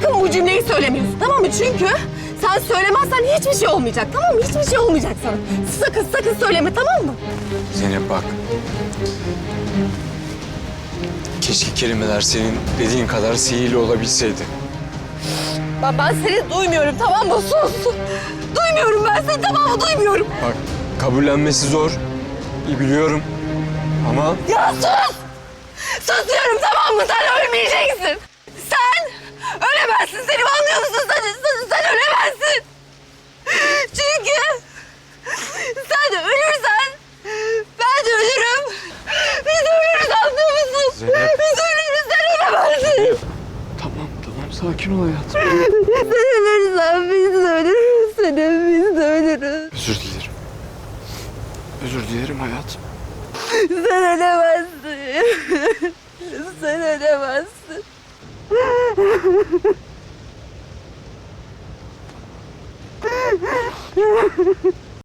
sakın bu cümleyi söylemiyorsun tamam mı? Çünkü sen söylemezsen hiçbir şey olmayacak tamam mı? Hiçbir şey olmayacak sana. Sakın sakın söyleme tamam mı? Zeynep bak. Keşke kelimeler senin dediğin kadar sihirli olabilseydi. Ben, ben seni duymuyorum tamam mı? Sus. Duymuyorum ben seni tamam mı? Duymuyorum. Bak kabullenmesi zor. İyi biliyorum. Ama Ya sus! Sus diyorum tamam mı? Sen ölmeyeceksin. Seni anlıyor musun? Sen, sen, sen ölemezsin. Çünkü sen ölürsen ben de ölürüm. Biz ölürüz anlıyor musun? Zeynep. Biz ölürüz sen ölemezsin. tamam tamam sakin ol hayatım. Sen ölürsen biz de ölürüz. Sen biz de ölürüz. Özür dilerim. Özür dilerim hayatım. Sen ölemezsin. Sen ölemezsin. ハハハハ!